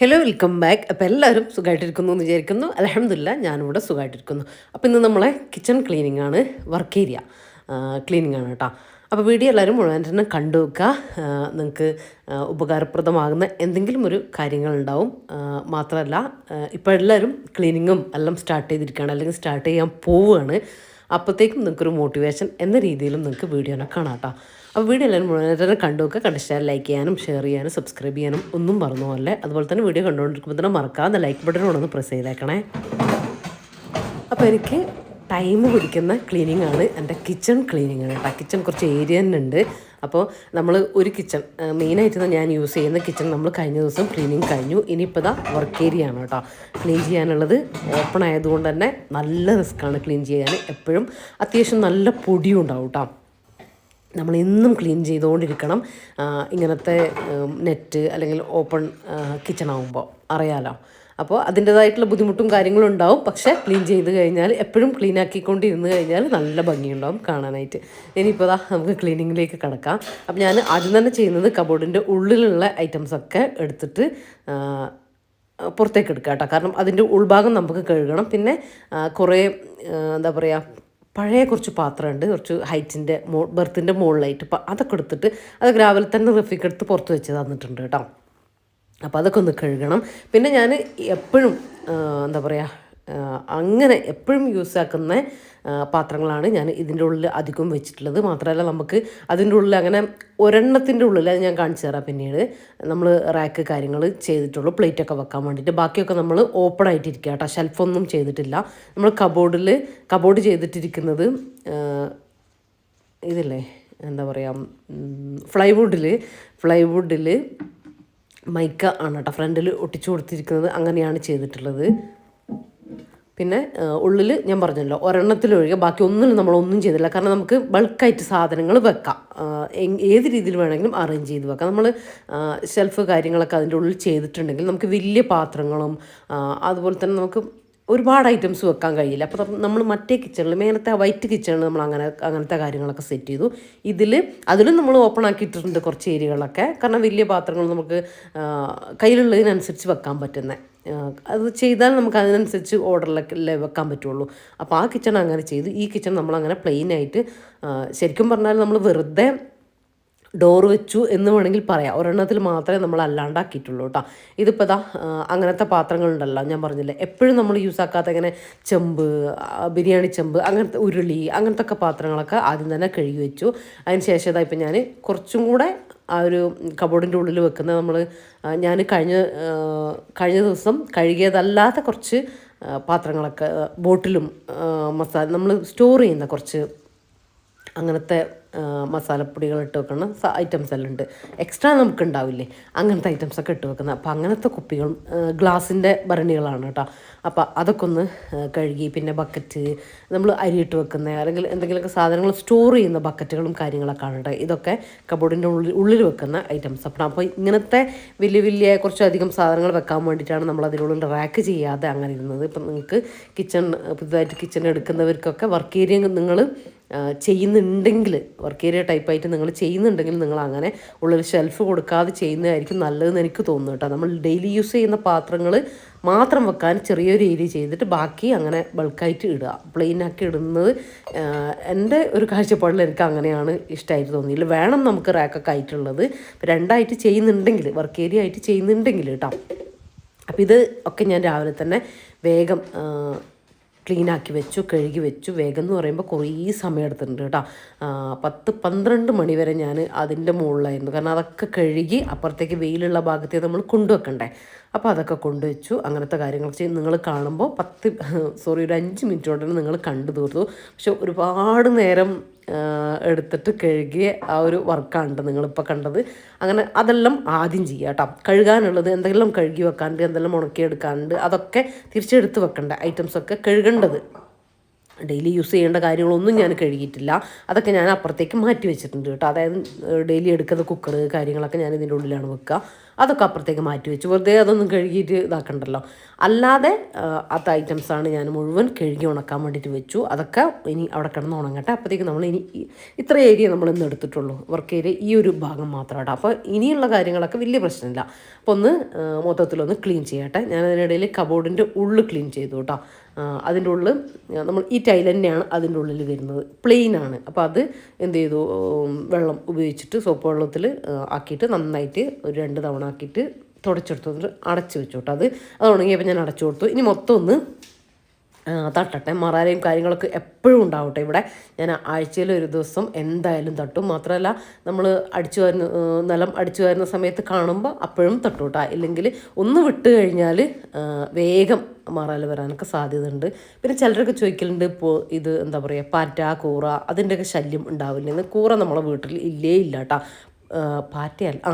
Hello welcome back അപ്പോൾ എല്ലാവരും സുഖമായിട്ടിരിക്കുന്നു എന്ന് വിചാരിക്കുന്നു. അലഹമില്ല ഞാനിവിടെ സുഖമായിട്ടിരിക്കുന്നു അപ്പോൾ ഇന്ന് നമ്മളെ കിച്ചൺ ക്ലീനിങ് ആണ് വർക്ക് ഏരിയ ക്ലീനിങ് ആണ് കേട്ടോ അപ്പോൾ വീഡിയോ എല്ലാവരും മുഴുവൻ തന്നെ കണ്ടു വെക്കുക നിങ്ങൾക്ക് ഉപകാരപ്രദമാകുന്ന എന്തെങ്കിലും ഒരു കാര്യങ്ങളുണ്ടാവും മാത്രമല്ല ഇപ്പോൾ എല്ലാവരും ക്ലീനിങ്ങും എല്ലാം സ്റ്റാർട്ട് ചെയ്തിരിക്കുകയാണ് അല്ലെങ്കിൽ സ്റ്റാർട്ട് ചെയ്യാൻ പോവുകയാണ്. അപ്പോഴത്തേക്കും നിങ്ങൾക്കൊരു മോട്ടിവേഷൻ എന്ന രീതിയിലും നിങ്ങൾക്ക് വീഡിയോനെ കാണാം കേട്ടോ അപ്പോൾ വീഡിയോ എല്ലാവരും തന്നെ കണ്ടു നോക്കുക കണ്ടിച്ചാൽ ലൈക്ക് ചെയ്യാനും ഷെയർ ചെയ്യാനും സബ്സ്ക്രൈബ് ചെയ്യാനും ഒന്നും പറഞ്ഞു പോലെ അതുപോലെ തന്നെ വീഡിയോ കണ്ടുകൊണ്ടിരിക്കുമ്പോൾ തന്നെ മറക്കാതെ ലൈക്ക് ബട്ടനോട് ഒന്ന് പ്രസ് ചെയ്തേക്കണേ. അപ്പോൾ എനിക്ക് ടൈം പിടിക്കുന്ന ക്ലീനിങ് ആണ് എന്റെ കിച്ചൺ ക്ലീനിങ് ആണ് കേട്ടോ. കിച്ചൺ കുറച്ച് ഏരിയ തന്നെ ഉണ്ട്. അപ്പോൾ നമ്മൾ ഒരു കിച്ചൺ മെയിനായിട്ട് ഞാൻ യൂസ് ചെയ്യുന്ന കിച്ചൺ നമ്മൾ കഴിഞ്ഞ ദിവസം ക്ലീനിങ് കഴിഞ്ഞു. ഇനിയിപ്പോൾ ഇതാ വർക്ക് ഏരിയ ആണ് കേട്ടോ. ക്ലീൻ ചെയ്യാനുള്ളത് ഓപ്പൺ ആയതുകൊണ്ട് തന്നെ നല്ല റിസ്ക്കാണ് ക്ലീൻ ചെയ്യാൻ. എപ്പോഴും അത്യാവശ്യം നല്ല പൊടിയും ഉണ്ടാവും കേട്ടോ. നമ്മൾ എന്നും ക്ലീൻ ചെയ്തുകൊണ്ടിരിക്കണം. ഇങ്ങനത്തെ നെറ്റ് അല്ലെങ്കിൽ ഓപ്പൺ കിച്ചൺ ആകുമ്പോൾ അറിയാലോ? അപ്പോൾ അതിന്റേതായിട്ടുള്ള ബുദ്ധിമുട്ടും കാര്യങ്ങളും ഉണ്ടാവും. പക്ഷേ ക്ലീൻ ചെയ്ത് കഴിഞ്ഞാൽ എപ്പോഴും ക്ലീൻ ആക്കിക്കൊണ്ടിരുന്ന് കഴിഞ്ഞാൽ നല്ല ഭംഗിയുണ്ടാവും കാണാനായിട്ട്. ഇനിയിപ്പോൾ അതാ നമുക്ക് ക്ലീനിങ്ങിലേക്ക് കിടക്കാം. അപ്പം ഞാൻ ആദ്യം തന്നെ ചെയ്യുന്നത് കബോർഡിന്റെ ഉള്ളിലുള്ള ഐറ്റംസൊക്കെ എടുത്തിട്ട് പുറത്തേക്ക് എടുക്കുക കേട്ടോ കാരണം അതിന്റെ ഉൾഭാഗം നമുക്ക് കഴുകണം. പിന്നെ കുറേ എന്താ പറയുക പഴയ കുറച്ച് പാത്രമുണ്ട് കുറച്ച് ഹൈറ്റിന്റെ മോ ബെർത്തിന്റെ മുകളിലായിട്ട്. അതൊക്കെ എടുത്തിട്ട് അത് രാവിലെ തന്നെ റഫിക്ക് എടുത്ത് പുറത്ത് വെച്ച് തന്നിട്ടുണ്ട് കേട്ടോ. അപ്പോൾ അതൊക്കെ ഒന്ന് കഴുകണം. പിന്നെ ഞാൻ എപ്പോഴും എന്താ പറയുക അങ്ങനെ എപ്പോഴും യൂസ് ആക്കുന്ന പാത്രങ്ങളാണ് ഞാൻ ഇതിന്റെ ഉള്ളിൽ അധികം വെച്ചിട്ടുള്ളത്. മാത്രമല്ല നമുക്ക് അതിന്റെ ഉള്ളിൽ അങ്ങനെ ഒരെണ്ണത്തിന്റെ ഉള്ളിൽ അത് ഞാൻ കാണിച്ചു തരാം പിന്നീട്. നമ്മൾ റാക്ക് കാര്യങ്ങൾ ചെയ്തിട്ടുള്ളൂ. പ്ലേറ്റൊക്കെ വെക്കാൻ വേണ്ടിയിട്ട്. ബാക്കിയൊക്കെ നമ്മൾ ഓപ്പൺ ആയിട്ടിരിക്കുക കേട്ടോ. ഷെൽഫൊന്നും ചെയ്തിട്ടില്ല. നമ്മൾ കബോർഡിൽ കബോർഡ് ചെയ്തിട്ടിരിക്കുന്നത് ഇതല്ലേ? എന്താ പറയുക ഫ്ലൈവുഡിൽ ഫ്ലൈവുഡിൽ മൈക്ക ആണ് കേട്ടോ. ഫ്രണ്ടിൽ ഒട്ടിച്ചു കൊടുത്തിരിക്കുന്നത് അങ്ങനെയാണ് ചെയ്തിട്ടുള്ളത്. പിന്നെ ഉള്ളിൽ ഞാൻ പറഞ്ഞല്ലോ ഒരെണ്ണത്തിലൊഴികെ ബാക്കി ഒന്നിലും നമ്മൾ ഒന്നും ചെയ്തില്ല കാരണം നമുക്ക് ബൾക്കായിട്ട് സാധനങ്ങൾ വെക്കാം. ഏത് രീതിയിൽ വേണമെങ്കിലും അറേഞ്ച് ചെയ്ത് വെക്കാം. നമ്മൾ ഷെൽഫ് കാര്യങ്ങളൊക്കെ അതിന്റെ ഉള്ളിൽ ചെയ്തിട്ടുണ്ടെങ്കിൽ നമുക്ക് വലിയ പാത്രങ്ങളും അതുപോലെ തന്നെ നമുക്ക് ഒരുപാട് ഐറ്റംസ് വെക്കാൻ കഴിയില്ല. അപ്പോൾ നമ്മൾ മറ്റേ കിച്ചണിൽ മേലത്തെ വൈറ്റ് കിച്ചണിൽ നമ്മൾ അങ്ങനെ അങ്ങനത്തെ കാര്യങ്ങളൊക്കെ സെറ്റ് ചെയ്തു. ഇതിൽ അതിലും നമ്മൾ ഓപ്പൺ ആക്കിയിട്ടുണ്ട് കുറച്ച് ഏരിയകളൊക്കെ. കാരണം വലിയ പാത്രങ്ങൾ നമുക്ക് കയ്യിലുള്ളതിനനുസരിച്ച് വെക്കാൻ പറ്റുന്നത് അത് ചെയ്താൽ നമുക്ക് അതിനനുസരിച്ച് ഓർഡറിലൊക്കെ വെക്കാൻ പറ്റുള്ളൂ. അപ്പോൾ ആ കിച്ചൺ അങ്ങനെ ചെയ്തു. ഈ കിച്ചൺ പ്ലെയിൻ ആയിട്ട് ശരിക്കും പറഞ്ഞാൽ നമ്മൾ വെറുതെ ഡോർ വെച്ചു എന്ന് വേണമെങ്കിൽ പറയാം. ഒരെണ്ണത്തിൽ മാത്രമേ നമ്മൾ അല്ലാണ്ടാക്കിയിട്ടുള്ളൂ കേട്ടോ. ഇതിപ്പോൾ ഇതാ അങ്ങനത്തെ പാത്രങ്ങളുണ്ടല്ലോ. ഞാൻ പറഞ്ഞില്ലേ എപ്പോഴും നമ്മൾ യൂസ് ആക്കാത്ത ഇങ്ങനെ ചെമ്പ് ബിരിയാണി ചെമ്പ് അങ്ങനത്തെ ഉരുളി അങ്ങനത്തെ ഒക്കെ പാത്രങ്ങളൊക്കെ ആദ്യം തന്നെ കഴുകി വെച്ചു. അതിന് ശേഷം ഇതാ ഇപ്പം ഞാൻ കുറച്ചും കൂടെ ആ ഒരു കബോർഡിന്റെ ഉള്ളിൽ വെക്കുന്ന നമ്മൾ ഞാൻ കഴിഞ്ഞ കഴിഞ്ഞ ദിവസം കഴുകിയതല്ലാത്ത കുറച്ച് പാത്രങ്ങളൊക്കെ ബോട്ടിലും മസാല നമ്മൾ സ്റ്റോർ ചെയ്യുന്ന കുറച്ച് അങ്ങനത്തെ മസാലപ്പൊടികൾ ഇട്ട് വെക്കുന്ന ഐറ്റംസ് എല്ലാം ഉണ്ട്. എക്സ്ട്രാ നമുക്ക് ഉണ്ടാവില്ലേ അങ്ങനത്തെ ഐറ്റംസ് ഒക്കെ ഇട്ട് വെക്കുന്നത്. അപ്പോൾ അങ്ങനത്തെ കുപ്പികളും ഗ്ലാസിന്റെ ഭരണികളാണ് കേട്ടോ. അപ്പോൾ അതൊക്കെ ഒന്ന് കഴുകി പിന്നെ ബക്കറ്റ് നമ്മൾ അരിയിട്ട് വെക്കുന്ന അല്ലെങ്കിൽ എന്തെങ്കിലുമൊക്കെ സാധനങ്ങൾ സ്റ്റോർ ചെയ്യുന്ന ബക്കറ്റുകളും കാര്യങ്ങളൊക്കെ ആണ് കേട്ടോ. ഇതൊക്കെ കബോർഡിന്റെ ഉള്ളിൽ ഉള്ളിൽ വെക്കുന്ന ഐറ്റംസ് അപ്പോൾ അപ്പോൾ ഇങ്ങനത്തെ വലിയ വലിയ കുറച്ചധികം സാധനങ്ങൾ വെക്കാൻ വേണ്ടിയിട്ടാണ് നമ്മൾ അതിനുള്ളിൽ റാക്ക് ചെയ്യാതെ അങ്ങനെ ഇരുന്നത്. ഇപ്പം നിങ്ങൾക്ക് കിച്ചൺ പുതുതായിട്ട് കിച്ചൺ എടുക്കുന്നവർക്കൊക്കെ വർക്ക് ഏരിയ നിങ്ങൾ ചെയ്യുന്നുണ്ടെങ്കിൽ വർക്ക് ഏരിയ ടൈപ്പായിട്ട് നിങ്ങൾ ചെയ്യുന്നുണ്ടെങ്കിൽ നിങ്ങൾ അങ്ങനെ ഉള്ളൊരു ഷെൽഫ് കൊടുക്കാതെ ചെയ്യുന്നതായിരിക്കും നല്ലതെന്ന് എനിക്ക് തോന്നുന്നു കേട്ടോ. നമ്മൾ ഡെയിലി യൂസ് ചെയ്യുന്ന പാത്രങ്ങൾ മാത്രം വെക്കാൻ ചെറിയൊരു ഏരിയ ചെയ്തിട്ട് ബാക്കി അങ്ങനെ ബൾക്കായിട്ട് ഇടുക. പ്ലെയിനാക്കി ഇടുന്നത് എന്റെ ഒരു കാഴ്ചപ്പാടിൽ എനിക്ക് അങ്ങനെയാണ് ഇഷ്ടമായിട്ട് തോന്നിയില്ല വേണം നമുക്ക് റാക്കൊക്കെ ആയിട്ടുള്ളത്. രണ്ടായിട്ട് ചെയ്യുന്നുണ്ടെങ്കിൽ വർക്ക് ഏരിയ ആയിട്ട് ചെയ്യുന്നുണ്ടെങ്കിൽ കേട്ടോ. അപ്പോൾ ഇത് ഒക്കെ ഞാൻ രാവിലെ തന്നെ വേഗം ആക്കി വെച്ചു കഴുകി വെച്ചു. വേഗം എന്ന് പറയുമ്പോൾ കുറേ സമയം എടുത്തിട്ടുണ്ട് കേട്ടോ പത്ത് പന്ത്രണ്ട് മണി വരെ ഞാൻ അതിന്റെ മുകളിലായിരുന്നു കാരണം അതൊക്കെ കഴുകി അപ്പുറത്തേക്ക് വെയിലുള്ള ഭാഗത്തേ നമ്മൾ കൊണ്ടുവെക്കണ്ടേ. അപ്പോൾ അതൊക്കെ കൊണ്ടുവച്ചു. അങ്ങനത്തെ കാര്യങ്ങൾ ചെയ്ത് നിങ്ങൾ കാണുമ്പോൾ പത്ത് സോറി ഒരു അഞ്ച് മിനിറ്റ് കൊണ്ട് നിങ്ങൾ കണ്ടു തീർത്തു. പക്ഷെ ഒരുപാട് നേരം എടുത്തിട്ട് കഴുകിയ ആ ഒരു വർക്കാണ് നിങ്ങളിപ്പോൾ കണ്ടത്. അങ്ങനെ അതെല്ലാം ആദ്യം ചെയ്യുക കേട്ടോ. കഴുകാനുള്ളത് എന്തെങ്കിലും കഴുകി വെക്കാണ്ട് എന്തെല്ലാം ഉണക്കിയെടുക്കാണ്ട് അതൊക്കെ തിരിച്ചെടുത്ത് വെക്കേണ്ട ഐറ്റംസൊക്കെ കഴുകേണ്ടത്. ഡെയിലി യൂസ് ചെയ്യേണ്ട കാര്യങ്ങളൊന്നും ഞാൻ കഴുകിയിട്ടില്ല. അതൊക്കെ ഞാൻ അപ്പുറത്തേക്ക് മാറ്റി വെച്ചിട്ടുണ്ട് കേട്ടോ. അതായത് ഡെയിലി എടുക്കുന്ന കുക്കർ കാര്യങ്ങളൊക്കെ ഞാൻ ഇതിന്റെ ഉള്ളിലാണ് വെക്കുക. അതൊക്കെ അപ്പുറത്തേക്ക് മാറ്റി വെച്ചു. വെറുതെ അതൊന്നും കഴുകിയിട്ട് ഇതാക്കണ്ടല്ലോ. അല്ലാതെ അത് ഐറ്റംസാണ് ഞാൻ മുഴുവൻ കഴുകി ഉണക്കാൻ വേണ്ടിയിട്ട് വെച്ചു. അതൊക്കെ ഇനി അവിടെ കിടന്ന് ഉണങ്ങട്ടെ. അപ്പോഴത്തേക്ക് നമ്മൾ ഇനി ഇത്ര ഏരിയ നമ്മൾ ഇന്ന് എടുത്തിട്ടുള്ളൂ. വർക്ക് ഏരിയ ഈ ഒരു ഭാഗം മാത്രമാണ് അപ്പോൾ ഇനിയുള്ള കാര്യങ്ങളൊക്കെ വലിയ പ്രശ്നമില്ല. അപ്പോൾ ഒന്ന് മൊത്തത്തിലൊന്ന് ക്ലീൻ ചെയ്യട്ടെ. ഞാൻ അതിനിടയിൽ കബോർഡിന്റെ ഉള്ളിൽ ക്ലീൻ ചെയ്തു കേട്ടോ അതിന്റെ ഉള്ളിൽ നമ്മൾ ഈ ടൈൽ തന്നെയാണ് അതിന്റെ ഉള്ളിൽ വരുന്നത്. പ്ലെയിൻ ആണ്. അപ്പോൾ അത് എന്ത് ചെയ്തു? വെള്ളം ഉപയോഗിച്ചിട്ട് സോപ്പ് വെള്ളത്തിൽ ആക്കിയിട്ട് നന്നായിട്ട് ഒരു രണ്ട് തവണ ആക്കിയിട്ട് തുടച്ചെടുത്തു. അടച്ച് വെച്ചു കേട്ടോ അത് അത് ഉണങ്ങിയപ്പോൾ ഞാൻ അടച്ചു കൊടുത്തു. ഇനി മൊത്തം ഒന്ന് തട്ടട്ടെ. മറാലയും കാര്യങ്ങളൊക്കെ എപ്പോഴും ഉണ്ടാവട്ടെ ഇവിടെ. ഞാൻ ആഴ്ചയിൽ ഒരു ദിവസം എന്തായാലും തട്ടും. മാത്രമല്ല നമ്മൾ അടിച്ചു വരുന്ന നിലം അടിച്ചു വരുന്ന സമയത്ത് കാണുമ്പോൾ അപ്പോഴും തട്ടൂട്ടാ ഇല്ലെങ്കിൽ ഒന്ന് വിട്ട് കഴിഞ്ഞാൽ വേഗം മറാൽ വരാനൊക്കെ സാധ്യതയുണ്ട്. പിന്നെ ചിലരൊക്കെ ചോദിക്കലുണ്ട് ഇപ്പോൾ ഇത് എന്താ പറയുക പാറ്റ കൂറ അതിന്റെയൊക്കെ ശല്യം ഉണ്ടാവില്ലെന്ന് കൂറ നമ്മളെ വീട്ടിൽ ഇല്ലേ ഇല്ല കേട്ടോ പാറ്റയല്ല ആ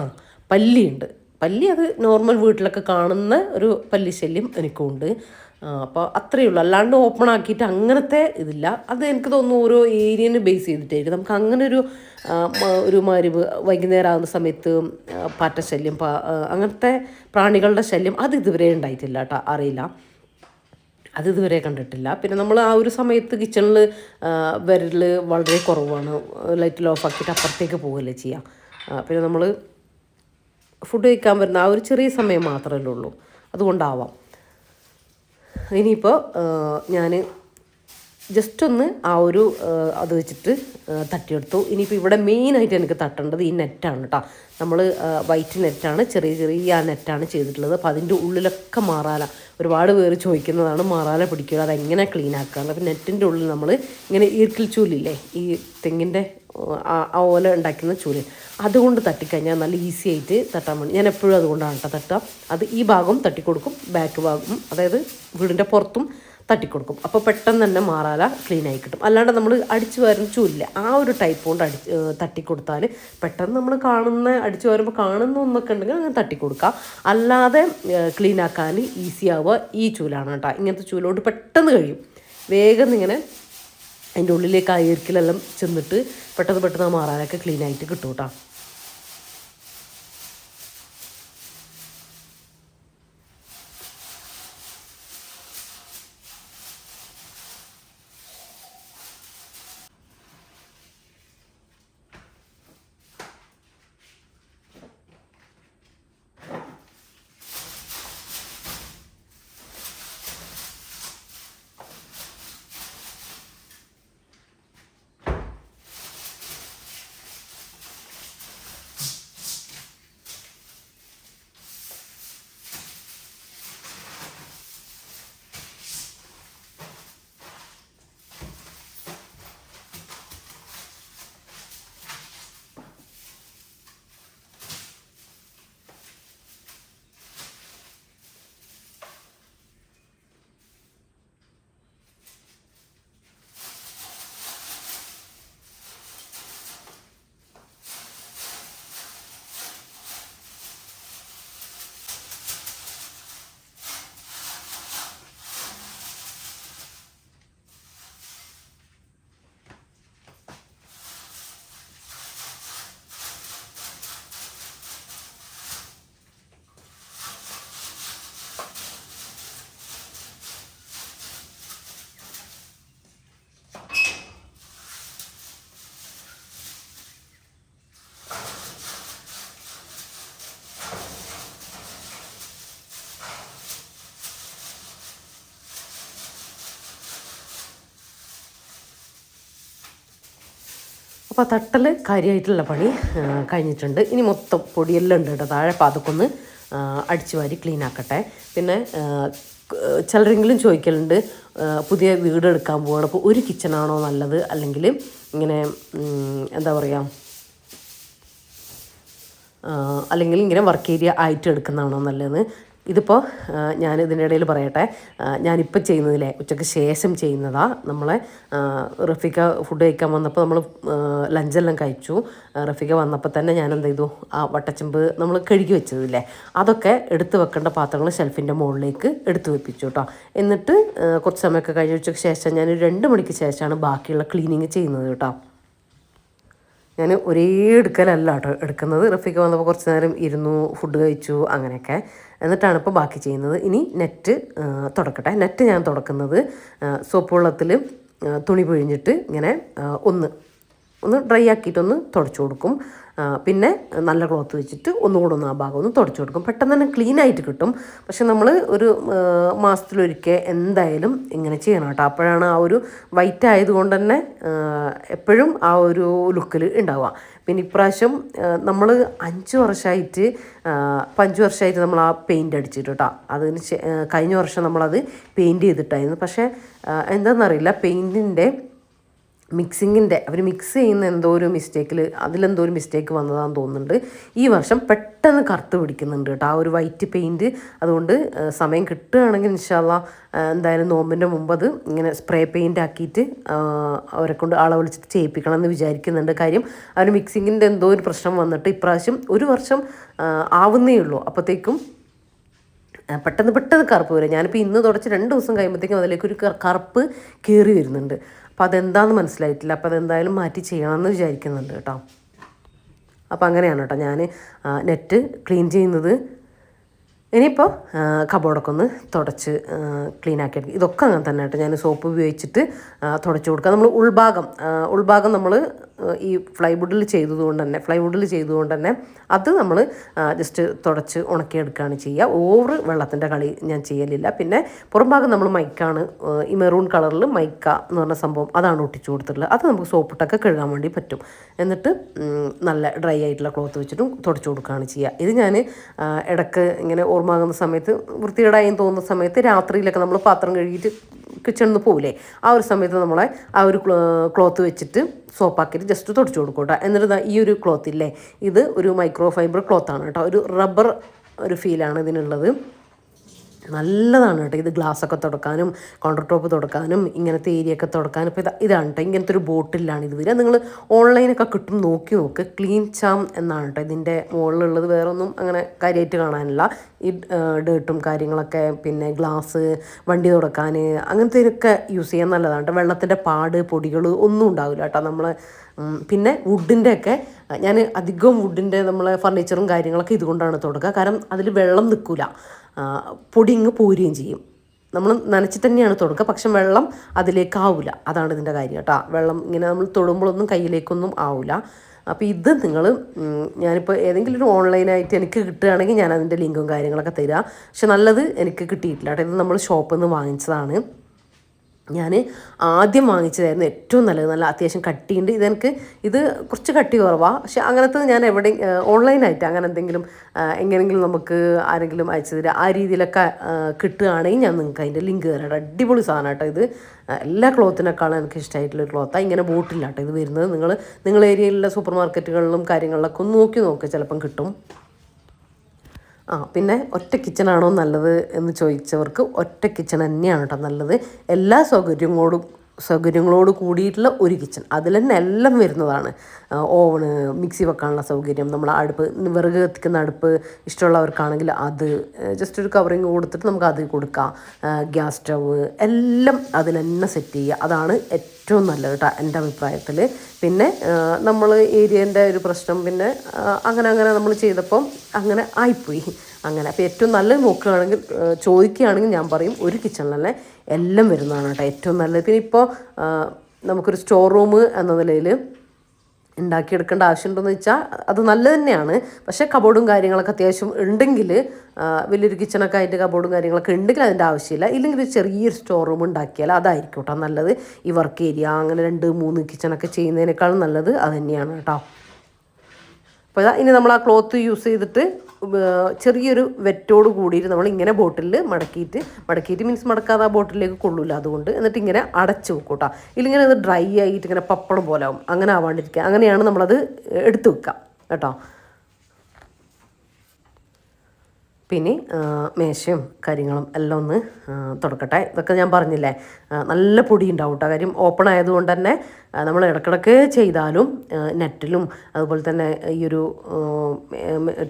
പല്ലിയുണ്ട്. പല്ലി അത് നോർമൽ വീട്ടിലൊക്കെ കാണുന്ന ഒരു പല്ലി ശല്യം എനിക്കുണ്ട് അപ്പോൾ അത്രയേ ഉള്ളൂ. അല്ലാണ്ട് ഓപ്പൺ ആക്കിയിട്ട് അങ്ങനത്തെ ഇതില്ല. അത് എനിക്ക് തോന്നുന്നു ഓരോ ഏരിയനെ ബേസ് ചെയ്തിട്ടായിരിക്കും. നമുക്ക് അങ്ങനെ ഒരു ഒരു മരുവ് വൈകുന്നേരം ആകുന്ന സമയത്ത് പാറ്റ ശല്യം അങ്ങനത്തെ പ്രാണികളുടെ ശല്യം അത് ഇതുവരെ ഉണ്ടായിട്ടില്ല കേട്ടോ. അറിയില്ല. അത് ഇതുവരെ കണ്ടിട്ടില്ല. പിന്നെ നമ്മൾ ആ ഒരു സമയത്ത് കിച്ചണിൽ വരൽ വളരെ കുറവാണ്. ലൈറ്റിൽ ഓഫ് ആക്കിയിട്ട് അപ്പുറത്തേക്ക് പോവുകയല്ലേ ചെയ്യുക പിന്നെ നമ്മൾ ഫുഡ് കഴിക്കാൻ വരുന്ന ആ ഒരു ചെറിയ സമയം മാത്രമല്ലേ ഉള്ളൂ. അതുകൊണ്ടാവാം. ഇനിയിപ്പോൾ ഞാൻ ജസ്റ്റ് ഒന്ന് ആ ഒരു അത് വെച്ചിട്ട് തട്ടിയെടുത്തു. ഇനിയിപ്പോൾ ഇവിടെ മെയിനായിട്ട് എനിക്ക് തട്ടേണ്ടത് ഈ നെറ്റാണ് കേട്ടോ നമ്മൾ വൈറ്റ് നെറ്റാണ് ചെറിയ ചെറിയ ആ നെറ്റാണ് ചെയ്തിട്ടുള്ളത്. അപ്പോൾ അതിന്റെ ഉള്ളിലൊക്കെ മാറാല. ഒരുപാട് പേര് ചോദിക്കുന്നതാണ് മാറാല പിടിക്കുക അതെങ്ങനെ ക്ലീൻ ആക്കുക അപ്പോൾ നെറ്റിന്റെ ഉള്ളിൽ നമ്മൾ ഇങ്ങനെ ഈർക്കിൽ ചൂലില്ലേ ഈ തെങ്ങിന്റെ ആ ഓല ഉണ്ടാക്കുന്ന ചൂൽ. അതുകൊണ്ട് തട്ടിക്കഴിഞ്ഞാൽ നല്ല ഈസി ആയിട്ട് തട്ടാൻ വേണ്ടി ഞാൻ എപ്പോഴും അതുകൊണ്ടാണ് കേട്ടോ തട്ടുക. അത് ഈ ഭാഗം തട്ടിക്കൊടുക്കും ബാക്ക് ഭാഗം അതായത് വീടിന്റെ പുറത്തും തട്ടിക്കൊടുക്കും. അപ്പോൾ പെട്ടെന്ന് തന്നെ മാറാല ക്ലീൻ ആയി കിട്ടും. അല്ലാണ്ട് നമ്മൾ അടിച്ചു വരുന്ന ചൂലില്ല. ആ ഒരു ടൈപ്പ് കൊണ്ട് അടി തട്ടിക്കൊടുത്താൽ പെട്ടെന്ന് നമ്മൾ കാണുന്ന അടിച്ചു വരുമ്പോൾ കാണുന്ന ഒന്നൊക്കെ ഉണ്ടെങ്കിൽ അങ്ങനെ തട്ടിക്കൊടുക്കാം അല്ലാതെ ക്ലീൻ ആക്കാൻ ഈസി ആവുക ഈ ചൂലാണ് കേട്ടോ ഇങ്ങനത്തെ ചൂലോട് പെട്ടെന്ന് കഴിയും. വേഗം ഇങ്ങനെ അതിന്റെ ഉള്ളിലേക്ക് ആ ഈർക്കിലെല്ലാം ചെന്നിട്ട് പെട്ടെന്ന് പെട്ടെന്ന് മാറാനൊക്കെ ക്ലീനായിട്ട് കിട്ടും കേട്ടോ അപ്പോൾ തട്ടൽ കാര്യമായിട്ടുള്ള പണി കഴിഞ്ഞിട്ടുണ്ട്. ഇനി മൊത്തം പൊടിയെല്ലാം ഉണ്ട് കേട്ടോ. താഴെ അപ്പോൾ അതൊക്കെ ഒന്ന് അടിച്ചു വാരി ക്ലീൻ ആക്കട്ടെ. പിന്നെ ചിലരെങ്കിലും ചോദിക്കലുണ്ട് പുതിയ വീട് എടുക്കാൻ പോകണം അപ്പോൾ ഒരു കിച്ചണാണോ നല്ലത്? അല്ലെങ്കിൽ ഇങ്ങനെ എന്താ പറയുക അല്ലെങ്കിൽ ഇങ്ങനെ വർക്ക് ഏരിയ ആയിട്ട് എടുക്കുന്നതാണോ നല്ലതെന്ന് ഇതിപ്പോൾ ഞാൻ ഇതിന്റെ ഇടയിൽ പറയട്ടെ ഞാനിപ്പോൾ ചെയ്യുന്നതിലെ ഉച്ചയ്ക്ക് ശേഷം ചെയ്യുന്നതാ നമ്മളെ റഫിക്ക ഫുഡ് കഴിക്കാൻ വന്നപ്പോൾ നമ്മൾ ലഞ്ചെല്ലാം കഴിച്ചു. റഫിക്ക വന്നപ്പോൾ തന്നെ ഞാൻ എന്ത് ചെയ്തു? ആ വട്ടച്ചെമ്പ് നമ്മൾ കഴുകി വെച്ചതില്ലേ? അതൊക്കെ എടുത്തു വെക്കേണ്ട പാത്രങ്ങൾ ഷെൽഫിന്റെ മുകളിലേക്ക് എടുത്തു വെപ്പിച്ചു കേട്ടോ എന്നിട്ട് കുറച്ച് സമയമൊക്കെ കഴിഞ്ഞ ഉച്ചയ്ക്ക് ശേഷം ഞാൻ രണ്ട് മണിക്ക് ശേഷമാണ് ബാക്കിയുള്ള ക്ലീനിങ് ചെയ്യുന്നത് കേട്ടോ ഞാൻ ഒരേ എടുക്കലല്ല കേട്ടോ എടുക്കുന്നത്. റഫീക്ക് വന്നപ്പോൾ കുറച്ച് നേരം ഇരുന്നു ഫുഡ് കഴിച്ചു അങ്ങനെയൊക്കെ. എന്നിട്ടാണ് ഇപ്പോൾ ബാക്കി ചെയ്യുന്നത്. ഇനി നെറ്റ് തുടക്കട്ടെ. നെറ്റ് ഞാൻ തുടക്കുന്നത് സോപ്പ് വെള്ളത്തിൽ തുണി പിഴിഞ്ഞിട്ട് ഇങ്ങനെ ഒന്ന് ഒന്ന് ഡ്രൈ ആക്കിയിട്ടൊന്ന് തുടച്ചു കൊടുക്കും. പിന്നെ നല്ല ക്ലോത്ത് വെച്ചിട്ട് ഒന്നുകൂടെ ഒന്ന് ആ ഭാഗം ഒന്ന് തുടച്ചു കൊടുക്കും. പെട്ടെന്ന് തന്നെ ക്ലീൻ ആയിട്ട് കിട്ടും. പക്ഷെ നമ്മൾ ഒരു മാസത്തിലൊരിക്കൽ എന്തായാലും ഇങ്ങനെ ചെയ്യണം കേട്ടോ. അപ്പോഴാണ് ആ ഒരു വൈറ്റ് ആയതുകൊണ്ട് തന്നെ എപ്പോഴും ആ ഒരു ലുക്കിൽ ഉണ്ടാവുക പിന്നെ ഇപ്രാവശ്യം നമ്മൾ അഞ്ച് വർഷമായിട്ട് അഞ്ച് വർഷമായിട്ട് നമ്മൾ ആ പെയിന്റ് അടിച്ചിട്ട് കേട്ടോ. അതിന് കഴിഞ്ഞ വർഷം നമ്മളത് പെയിന്റ് ചെയ്തിട്ടായിരുന്നു. പക്ഷേ എന്താണെന്നറിയില്ല പെയിന്റിന്റെ മിക്സിങ്ങിന്റെ അവർ മിക്സ് ചെയ്യുന്ന എന്തോ ഒരു മിസ്റ്റേക്കിൽ അതിലെന്തോ ഒരു മിസ്റ്റേക്ക് വന്നതാണെന്ന് തോന്നുന്നുണ്ട്. ഈ വർഷം പെട്ടെന്ന് കറുത്ത് പിടിക്കുന്നുണ്ട് കേട്ടോ. ആ ഒരു വൈറ്റ് പെയിന്റ് അതുകൊണ്ട് സമയം കിട്ടുകയാണെങ്കിൽ ഇൻഷാല്ല എന്തായാലും നോമ്പിന്റെ മുമ്പ് അത് ഇങ്ങനെ സ്പ്രേ പെയിന്റ് ആക്കിയിട്ട് അവരെ കൊണ്ട് ആളെ ചെയ്യിപ്പിക്കണം എന്ന് വിചാരിക്കുന്നുണ്ട്. കാര്യം അവർ മിക്സിങ്ങിന്റെ എന്തോ ഒരു പ്രശ്നം വന്നിട്ട് ഇപ്രാവശ്യം ഒരു വർഷം ആവുന്നേ ഉള്ളൂ. അപ്പോഴത്തേക്കും പെട്ടെന്ന് പെട്ടെന്ന് കറുപ്പ് വരും. ഞാനിപ്പോൾ ഇന്ന് തുടച്ച് രണ്ട് ദിവസം കഴിയുമ്പോഴത്തേക്കും അതിലേക്ക് ഒരു കറുപ്പ് കയറി വരുന്നുണ്ട്. അപ്പോൾ അതെന്താണെന്ന് മനസ്സിലായിട്ടില്ല. അപ്പോൾ അതെന്തായാലും മാറ്റി ചെയ്യണമെന്ന് വിചാരിക്കുന്നുണ്ട് കേട്ടോ. അപ്പോൾ അങ്ങനെയാണ് കേട്ടോ ഞാൻ നെറ്റ് ക്ലീൻ ചെയ്യുന്നത്. ഇനിയിപ്പോൾ കബോർഡൊക്കെ ഒന്ന് തുടച്ച് ക്ലീൻ ആക്കി എടുക്കും. ഇതൊക്കെ അങ്ങനെ തന്നെ കേട്ടോ. ഞാൻ സോപ്പ് ഉപയോഗിച്ചിട്ട് തുടച്ച് കൊടുക്കുക. നമ്മൾ ഉൾഭാഗം ഉൾഭാഗം നമ്മൾ ഈ ഫ്ലൈവുഡിൽ ചെയ്തതുകൊണ്ട് തന്നെ ഫ്ലൈവുഡിൽ ചെയ്തതുകൊണ്ട് തന്നെ അത് നമ്മൾ ജസ്റ്റ് തുടച്ച് ഉണക്കിയെടുക്കുകയാണ് ചെയ്യുക. ഓവർ വെള്ളത്തിന്റെ കളി ഞാൻ ചെയ്യലില്ല. പിന്നെ പുറംഭാഗം നമ്മൾ മൈക്കാണ് ഈ മെറൂൺ കളറിൽ മൈക്ക എന്ന് പറഞ്ഞ സംഭവം അതാണ് ഒട്ടിച്ചു കൊടുത്തിട്ടുള്ളത്. അത് നമുക്ക് സോപ്പിട്ടൊക്കെ കഴുകാൻ വേണ്ടി പറ്റും. എന്നിട്ട് നല്ല ഡ്രൈ ആയിട്ടുള്ള ക്ലോത്ത് വെച്ചിട്ടും തുടച്ചു കൊടുക്കുകയാണ് ചെയ്യുക. ഇത് ഞാൻ ഇടയ്ക്ക് ഇങ്ങനെ ഓർമ്മയാകുന്ന സമയത്ത് വൃത്തികേടായി തോന്നുന്ന സമയത്ത് രാത്രിയിലൊക്കെ നമ്മൾ പാത്രം കഴുകിയിട്ട് കിച്ചണിൽ പോകില്ലേ ആ ഒരു സമയത്ത് നമ്മളെ ആ ഒരു ക്ലോത്ത് വെച്ചിട്ട് സോപ്പാക്കിയിട്ട് ജസ്റ്റ് തുടച്ചു കൊടുക്കും കേട്ടോ എന്നിട്ട് ഈ ഒരു ക്ലോത്ത് ഇല്ലേ? ഇത് ഒരു മൈക്രോ ഫൈബർ ക്ലോത്താണ് കേട്ടോ. ഒരു റബ്ബർ ഒരു ഫീലാണ് ഇതിനുള്ളത്. നല്ലതാണ് കേട്ടോ. ഇത് ഗ്ലാസ്സൊക്കെ തുടക്കാനും കൗണ്ടർ ടോപ്പ് തുടക്കാനും ഇങ്ങനത്തെ ഏരിയ ഒക്കെ തുടക്കാനും ഇപ്പോൾ ഇതാണ് കേട്ടോ ഇങ്ങനത്തെ ഒരു ബോട്ടിലാണ് ഇത് വരിക. നിങ്ങൾ ഓൺലൈനൊക്കെ കിട്ടും നോക്കി നോക്ക്. ക്ലീൻ ചാം എന്നാണ് കേട്ടോ ഇതിന്റെ മുകളിലുള്ളത്. വേറെ ഒന്നും അങ്ങനെ കാര്യമായിട്ട് കാണാനില്ല. ഈ ഡേട്ടും കാര്യങ്ങളൊക്കെ പിന്നെ ഗ്ലാസ് വണ്ടി തുടക്കാൻ അങ്ങനത്തേനൊക്കെ യൂസ് ചെയ്യാൻ നല്ലതാണ് കേട്ടോ വെള്ളത്തിന്റെ പാട് പൊടികൾ ഒന്നും ഉണ്ടാവില്ല കേട്ടോ നമ്മൾ പിന്നെ വുഡിന്റെ ഒക്കെ ഞാൻ അധികം വുഡിന്റെ നമ്മളെ ഫർണിച്ചറും കാര്യങ്ങളൊക്കെ ഇതുകൊണ്ടാണ് തുടക്കുക കാരണം അതിൽ വെള്ളം നിൽക്കില്ല പൊടി ഇങ്ങ് പോരുകയും ചെയ്യും. നമ്മൾ നനച്ച് തന്നെയാണ് തുടക്കുക പക്ഷെ വെള്ളം അതിലേക്ക് ആവില്ല അതാണ് ഇതിന്റെ കാര്യം കേട്ടോ. വെള്ളം ഇങ്ങനെ നമ്മൾ തൊടുമ്പോഴൊന്നും കയ്യിലേക്കൊന്നും ആവില്ല അപ്പോൾ ഇത് നിങ്ങൾ ഞാനിപ്പോൾ ഏതെങ്കിലും ഒരു ഓൺലൈനായിട്ട് എനിക്ക് കിട്ടുകയാണെങ്കിൽ ഞാൻ അതിന്റെ ലിങ്കും കാര്യങ്ങളൊക്കെ തരാം. പക്ഷെ നല്ലത് എനിക്ക് കിട്ടിയിട്ടില്ല കേട്ടോ. ഇത് നമ്മൾ ഷോപ്പിൽ നിന്ന് വാങ്ങിച്ചതാണ്. ഞാൻ ആദ്യം വാങ്ങിച്ചതായിരുന്നു ഏറ്റവും നല്ലത്. നല്ല അത്യാവശ്യം കട്ടിയുണ്ട്. ഇതെനിക്ക് ഇത് കുറച്ച് കട്ടി കുറവാണ് പക്ഷെ അങ്ങനത്തെ ഞാൻ എവിടെ ഓൺലൈനായിട്ട് അങ്ങനെ എന്തെങ്കിലും എങ്ങനെയെങ്കിലും നമുക്ക് ആരെങ്കിലും അയച്ചു തരിക ആ രീതിയിലൊക്കെ കിട്ടുകയാണെങ്കിൽ ഞാൻ നിങ്ങൾക്ക് അതിന്റെ ലിങ്ക് തരാം അടിപൊളി സാധനം കേട്ടോ ഇത്. എല്ലാ ക്ലോത്തിനേക്കാളും എനിക്ക് ഇഷ്ടമായിട്ടുള്ള ക്ലോത്താണ് ഇങ്ങനെ ബോട്ടില്ല കേട്ടോ ഇത് വരുന്നത്. നിങ്ങൾ നിങ്ങളേരിയയിലുള്ള സൂപ്പർ മാർക്കറ്റുകളിലും കാര്യങ്ങളിലൊക്കെ ഒന്ന് നോക്കി നോക്കുക ചിലപ്പം കിട്ടും. ആ പിന്നെ ഒറ്റ കിച്ചണാണോ നല്ലത് എന്ന് ചോദിച്ചവർക്ക് ഒറ്റ കിച്ചൺ തന്നെയാണ് കേട്ടോ നല്ലത്. എല്ലാ സൗകര്യങ്ങളോടും സൗകര്യങ്ങളോട് കൂടിയിട്ടുള്ള ഒരു കിച്ചൺ അതിൽ തന്നെ എല്ലാം വരുന്നതാണ്. ഓവണ് മിക്സി വെക്കാനുള്ള സൗകര്യം നമ്മൾ അടുപ്പ് വിറക് കത്തിക്കുന്ന അടുപ്പ് ഇഷ്ടമുള്ളവർക്കാണെങ്കിൽ അത് ജസ്റ്റ് ഒരു കവറിങ് കൊടുത്തിട്ട് നമുക്ക് അത് കൊടുക്കാം. ഗ്യാസ് സ്റ്റവ് എല്ലാം അതിൽ തന്നെ സെറ്റ് ചെയ്യുക. അതാണ് ഏറ്റവും നല്ലത് കേട്ടോ എന്റെ അഭിപ്രായത്തിൽ. പിന്നെ നമ്മൾ ഏരിയന്റെ ഒരു പ്രശ്നം പിന്നെ അങ്ങനെ അങ്ങനെ നമ്മൾ ചെയ്തപ്പം അങ്ങനെ ആയിപ്പോയി. അങ്ങനെ അപ്പോൾ ഏറ്റവും നല്ലത് നോക്കുകയാണെങ്കിൽ ചോദിക്കുകയാണെങ്കിൽ ഞാൻ പറയും ഒരു കിച്ചണിൽ തന്നെ എല്ലാം വരുന്നതാണ് കേട്ടോ ഏറ്റവും നല്ലത്. പിന്നെ ഇപ്പോൾ നമുക്കൊരു സ്റ്റോർ റൂം എന്ന നിലയിൽ ഉണ്ടാക്കിയെടുക്കേണ്ട ആവശ്യമുണ്ടെന്ന് വെച്ചാൽ അത് നല്ലത് തന്നെയാണ്. പക്ഷേ കബോർഡും കാര്യങ്ങളൊക്കെ അത്യാവശ്യം ഉണ്ടെങ്കിൽ വലിയൊരു കിച്ചണൊക്കെ ആയിട്ട് കബോർഡും കാര്യങ്ങളൊക്കെ ഉണ്ടെങ്കിൽ അതിന്റെ ആവശ്യമില്ല. ഇല്ലെങ്കിൽ ഒരു ചെറിയൊരു സ്റ്റോർ റൂം ഉണ്ടാക്കിയാൽ അതായിരിക്കും കേട്ടോ നല്ലത്. ഈ വർക്ക് ഏരിയ അങ്ങനെ രണ്ട് മൂന്ന് കിച്ചണൊക്കെ ചെയ്യുന്നതിനേക്കാളും നല്ലത് അത് തന്നെയാണ് കേട്ടോ അപ്പോൾ ഇനി നമ്മൾ ആ ക്ലോത്ത് യൂസ് ചെയ്തിട്ട് ചെറിയൊരു വെറ്റോട് കൂടിയിട്ട് നമ്മൾ ഇങ്ങനെ ബോട്ടിൽ മടക്കിയിട്ട് മടക്കിയിട്ട് മീൻസ് മടക്കാതെ ആ ബോട്ടിലേക്ക് കൊള്ളില്ല അതുകൊണ്ട് എന്നിട്ട് ഇങ്ങനെ അടച്ച് വെക്കും കേട്ടോ ഇല്ലെങ്കിൽ അത് ഡ്രൈ ആയിട്ട് ഇങ്ങനെ പപ്പടം പോലെ ആവും. അങ്ങനെ ആവാണ്ടിരിക്കുക. അങ്ങനെയാണ് നമ്മളത് എടുത്ത് വെക്കുക. കേട്ടോ? പിന്നെ മേശയും കാര്യങ്ങളും എല്ലാം ഒന്ന് തുടക്കട്ടെ. ഇതൊക്കെ ഞാൻ പറഞ്ഞില്ലേ? നല്ല പൊടി ഉണ്ടാവും കേട്ടോ കാര്യം ഓപ്പൺ ആയതുകൊണ്ട് തന്നെ നമ്മൾ ഇടക്കിടക്ക് ചെയ്താലും നെറ്റിലും അതുപോലെ തന്നെ ഈ ഒരു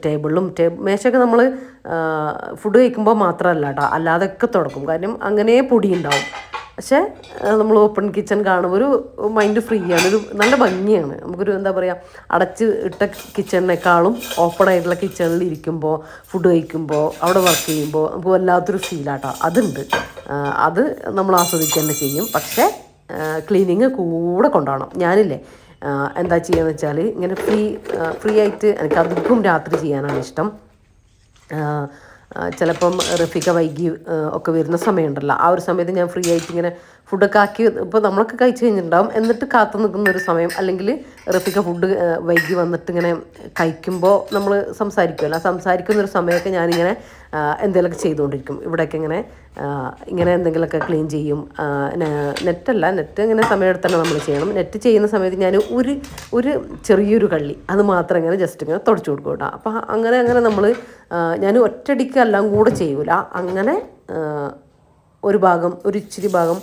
ടേബിളിലും ടേബിൾ മേശയൊക്കെ നമ്മൾ ഫുഡ് കഴിക്കുമ്പോൾ മാത്രമല്ല കേട്ടോ അല്ലാതൊക്കെ തുടക്കും. കാര്യം അങ്ങനെ പൊടി ഉണ്ടാവും പക്ഷേ നമ്മൾ ഓപ്പൺ കിച്ചൺ കാണുമ്പോൾ ഒരു മൈൻഡ് ഫ്രീ ആണ്. ഒരു നല്ല ഭംഗിയാണ്. നമുക്കൊരു എന്താ പറയുക അടച്ച് ഇട്ട കിച്ചണിനേക്കാളും ഓപ്പൺ ആയിട്ടുള്ള കിച്ചണിൽ ഇരിക്കുമ്പോൾ ഫുഡ് കഴിക്കുമ്പോൾ അവിടെ വർക്ക് ചെയ്യുമ്പോൾ നമുക്ക് വല്ലാത്തൊരു ഫീലാട്ടോ അതുണ്ട്. അത് നമ്മൾ ആസ്വദിക്കുക തന്നെ ചെയ്യും. പക്ഷേ ക്ലീനിങ് കൂടെ കൊണ്ടുപോകണം. ഞാനില്ലേ എന്താ ചെയ്യുക വെച്ചാൽ ഇങ്ങനെ ഫ്രീ ഫ്രീ ആയിട്ട് എനിക്ക് അധികം രാത്രി ചെയ്യാനാണ് ഇഷ്ടം. ചിലപ്പം റഫിക്ക വൈകി ഒക്കെ വരുന്ന സമയമുണ്ടല്ലോ. ആ ഒരു സമയത്ത് ഞാൻ ഫ്രീ ആയിട്ട് ഇങ്ങനെ ഫുഡൊക്കെ ആക്കി ഇപ്പോൾ നമ്മളൊക്കെ കഴിച്ച് കഴിഞ്ഞിട്ടുണ്ടാവും. എന്നിട്ട് കാത്തു നിൽക്കുന്ന ഒരു സമയം. അല്ലെങ്കിൽ റഫിക്ക ഫുഡ് വൈകി വന്നിട്ട് ഇങ്ങനെ കഴിക്കുമ്പോൾ നമ്മൾ സംസാരിക്കുമല്ലോ സംസാരിക്കുന്ന ഒരു സമയമൊക്കെ ഞാനിങ്ങനെ എന്തെങ്കിലുമൊക്കെ ചെയ്തുകൊണ്ടിരിക്കും. ഇവിടെയൊക്കെ ഇങ്ങനെ ഇങ്ങനെ എന്തെങ്കിലുമൊക്കെ ക്ലീൻ ചെയ്യും. നെറ്റല്ല നെറ്റ് ഇങ്ങനെ സമയമെടുത്ത് തന്നെ നമ്മൾ ചെയ്യണം. നെറ്റ് ചെയ്യുന്ന സമയത്ത് ഞാൻ ഒരു ഒരു ചെറിയൊരു കള്ളി അത് മാത്രം ഇങ്ങനെ ജസ്റ്റ് ഇങ്ങനെ തുടച്ചു കൊടുക്കും കേട്ടോ. അപ്പോൾ അങ്ങനെ അങ്ങനെ നമ്മൾ ഞാൻ ഒറ്റടിക്കെല്ലാം കൂടെ ചെയ്യൂല. അങ്ങനെ ഒരു ഭാഗം ഒരു ഇച്ചിരി ഭാഗം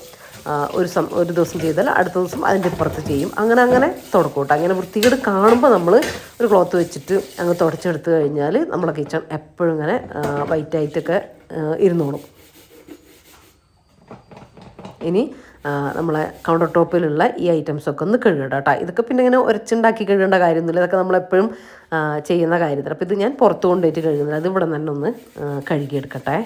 ഒരു സം ഒരു ദിവസം ചെയ്താൽ അടുത്ത ദിവസം അതിന്റെ ഇപ്പുറത്ത് ചെയ്യും. അങ്ങനെ അങ്ങനെ തുടക്കും കേട്ടോ അങ്ങനെ വൃത്തികേട് കാണുമ്പോൾ നമ്മൾ ഒരു ക്ലോത്ത് വെച്ചിട്ട് അങ്ങ് തുടച്ചെടുത്ത് കഴിഞ്ഞാൽ നമ്മളെ കിച്ചൺ എപ്പോഴും ഇങ്ങനെ വൈറ്റായിട്ടൊക്കെ ഇരുന്നോളും. ഇനി നമ്മളെ കൗണ്ടർ ടോപ്പിലുള്ള ഈ ഐറ്റംസൊക്കെ ഒന്ന് കഴുകട്ടെ കേട്ടോ. ഇതൊക്കെ പിന്നെ ഇങ്ങനെ ഉരച്ചുണ്ടാക്കി കഴുകേണ്ട കാര്യമൊന്നുമില്ല. ഇതൊക്കെ നമ്മളെപ്പോഴും ചെയ്യുന്ന കാര്യത്തിൽ അപ്പോൾ ഇത് ഞാൻ പുറത്ത് കൊണ്ടുപോയിട്ട് കഴുകുന്നില്ല അത് ഇവിടെ തന്നെ ഒന്ന് കഴുകിയെടുക്കട്ടെ.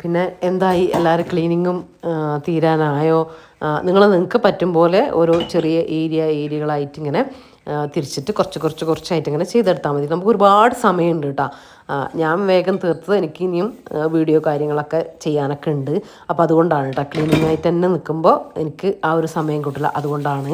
പിന്നെ എന്തായി എല്ലാവരും ക്ലീനിങ്ങും തീരാനായോ? നിങ്ങൾ നിങ്ങൾക്ക് പറ്റും പോലെ ഓരോ ചെറിയ ഏരിയ ഏരിയകളായിട്ട് ഇങ്ങനെ തിരിച്ചിട്ട് കുറച്ച് കുറച്ച് കുറച്ചായിട്ട് ഇങ്ങനെ ചെയ്തെടുത്താൽ മതി. നമുക്ക് ഒരുപാട് സമയമുണ്ട് കേട്ടോ ഞാൻ വേഗം തീർത്തത് എനിക്ക് ഇനിയും വീഡിയോ കാര്യങ്ങളൊക്കെ ചെയ്യാനൊക്കെ ഉണ്ട്. അപ്പോൾ അതുകൊണ്ടാണ് കേട്ടോ ക്ലീനിങ്ങായിട്ട് തന്നെ നിൽക്കുമ്പോൾ എനിക്ക് ആ ഒരു സമയം കിട്ടില്ല അതുകൊണ്ടാണ്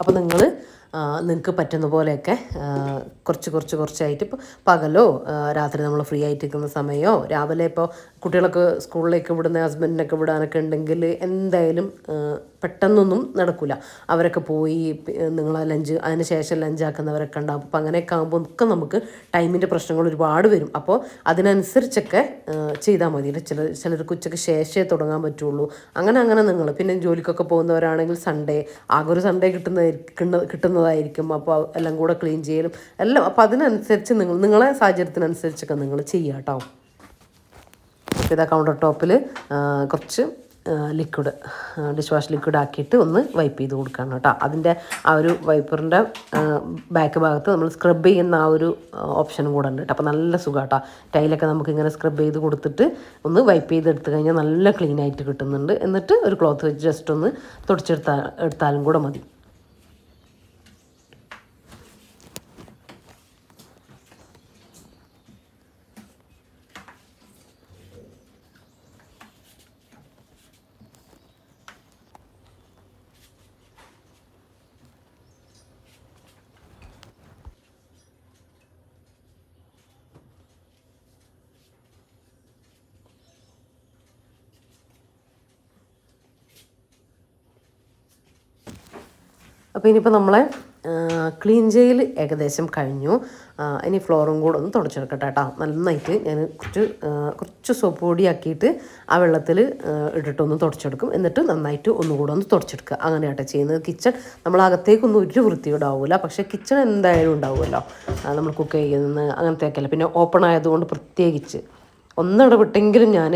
അപ്പോൾ നിങ്ങൾ നിങ്ങൾക്ക് പറ്റുന്ന പോലെയൊക്കെ കുറച്ച് കുറച്ച് കുറച്ചായിട്ട് ഇപ്പോൾ പകലോ രാത്രി നമ്മൾ ഫ്രീ ആയിട്ട് നിൽക്കുന്ന സമയമോ രാവിലെ ഇപ്പോൾ കുട്ടികളൊക്കെ സ്കൂളിലേക്ക് വിടുന്ന ഹസ്ബൻഡിനൊക്കെ വിടാനൊക്കെ ഉണ്ടെങ്കിൽ എന്തായാലും പെട്ടെന്നൊന്നും നടക്കില്ല അവരൊക്കെ പോയി നിങ്ങൾ ലഞ്ച് അതിന് ശേഷം ലഞ്ച് ആക്കുന്നവരൊക്കെ ഉണ്ടാവും. അപ്പോൾ അങ്ങനെയൊക്കെ ആകുമ്പോൾ ഒക്കെ നമുക്ക് ടൈമിന്റെ പ്രശ്നങ്ങൾ ഒരുപാട് വരും. അപ്പോൾ അതിനനുസരിച്ചൊക്കെ ചെയ്താൽ മതി. ചില ചിലർക്ക് ഉച്ചയ്ക്ക് ശേഷമേ തുടങ്ങാൻ പറ്റുള്ളൂ. അങ്ങനെ അങ്ങനെ നിങ്ങൾ. പിന്നെ ജോലിക്കൊക്കെ പോകുന്നവരാണെങ്കിൽ സൺഡേ ആകെ ഒരു സൺഡേ കിട്ടുന്ന കിട്ടുന്ന- കിട്ടുന്നതായിരിക്കും. അപ്പോൾ എല്ലാം കൂടെ ക്ലീൻ ചെയ്യലും. എല്ലാം അപ്പോൾ അതിനനുസരിച്ച് നിങ്ങൾ നിങ്ങളെ സാഹചര്യത്തിനനുസരിച്ചൊക്കെ നിങ്ങൾ ചെയ്യാം കേട്ടോ ഇതാ കൗണ്ടർ ടോപ്പിൽ കുറച്ച് ലിക്വിഡ് ഡിഷ് വാഷ് ലിക്വിഡ് ആക്കിയിട്ട് ഒന്ന് വൈപ്പ് ചെയ്ത് കൊടുക്കണം കേട്ടോ. അതിന്റെ ആ ഒരു വൈപ്പറിന്റെ ബാക്ക് ഭാഗത്ത് നമ്മൾ സ്ക്രബ് ചെയ്യുന്ന ആ ഒരു ഓപ്ഷനും കൂടെ ഉണ്ട് കേട്ടോ. അപ്പോൾ നല്ല സുഖം കേട്ടോ. ടൈലൊക്കെ നമുക്ക് ഇങ്ങനെ സ്ക്രബ് ചെയ്ത് കൊടുത്തിട്ട് ഒന്ന് വൈപ്പ് ചെയ്ത് എടുത്തു കഴിഞ്ഞാൽ നല്ല ക്ലീൻ ആയിട്ട് കിട്ടുന്നുണ്ട്. എന്നിട്ട് ഒരു ക്ലോത്ത് വെച്ച് ജസ്റ്റ് ഒന്ന് തുടച്ചെടുത്താൽ എടുത്താലും കൂടെ മതി. അപ്പോൾ ഇനിയിപ്പോൾ നമ്മളെ ക്ലീൻ ചെയ്യൽ ഏകദേശം കഴിഞ്ഞു. ഇനി ഫ്ലോറും കൂടെ ഒന്ന് തുടച്ചെടുക്കട്ടെ കേട്ടോ. നന്നായിട്ട് ഞാൻ കുറച്ച് കുറച്ച് സോപ്പ് പൊടിയാക്കിയിട്ട് ആ വെള്ളത്തിൽ ഇട്ടിട്ടൊന്ന് തുടച്ചെടുക്കും. എന്നിട്ട് നന്നായിട്ട് ഒന്നുകൂടെ ഒന്ന് തുടച്ചെടുക്കുക. അങ്ങനെയാട്ടെ ചെയ്യുന്നത്. കിച്ചൺ നമ്മൾ അകത്തേക്കൊന്നും ഒരു വൃത്തിയോടാവില്ല പക്ഷേ കിച്ചൺ എന്തായാലും ഉണ്ടാവുമല്ലോ. നമ്മൾ കുക്ക് ചെയ്യുന്നത് അങ്ങനത്തെയൊക്കെയല്ല പിന്നെ ഓപ്പൺ ആയതുകൊണ്ട് പ്രത്യേകിച്ച്. ഒന്നിടവിട്ടെങ്കിലും ഞാൻ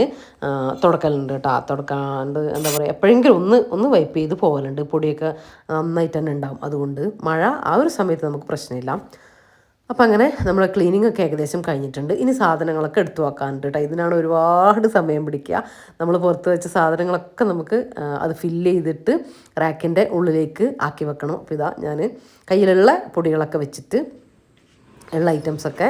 തുടക്കലുണ്ട് കേട്ടോ. തുടക്കാണ്ട് എന്താ പറയുക എപ്പോഴെങ്കിലും ഒന്ന് ഒന്ന് വൈപ്പ് ചെയ്ത് പോകലുണ്ട് പൊടിയൊക്കെ നന്നായിട്ട് തന്നെ ഉണ്ടാവും. അതുകൊണ്ട് മഴ ആ ഒരു സമയത്ത് നമുക്ക് പ്രശ്നമില്ല. അപ്പം അങ്ങനെ നമ്മൾ ക്ലീനിങ് ഒക്കെ ഏകദേശം കഴിഞ്ഞിട്ടുണ്ട്. ഇനി സാധനങ്ങളൊക്കെ എടുത്തു വെക്കാനുണ്ട് കേട്ടോ. ഇതിനാണ് ഒരുപാട് സമയം പിടിക്കുക. നമ്മൾ പുറത്ത് വെച്ച സാധനങ്ങളൊക്കെ നമുക്ക് അത് ഫില്ല് ചെയ്തിട്ട് റാക്കിന്റെ ഉള്ളിലേക്ക് ആക്കി വെക്കണം. അപ്പോൾ ഇതാ ഞാൻ കയ്യിലുള്ള പൊടികളൊക്കെ വെച്ചിട്ട് ഉള്ള ഐറ്റംസൊക്കെ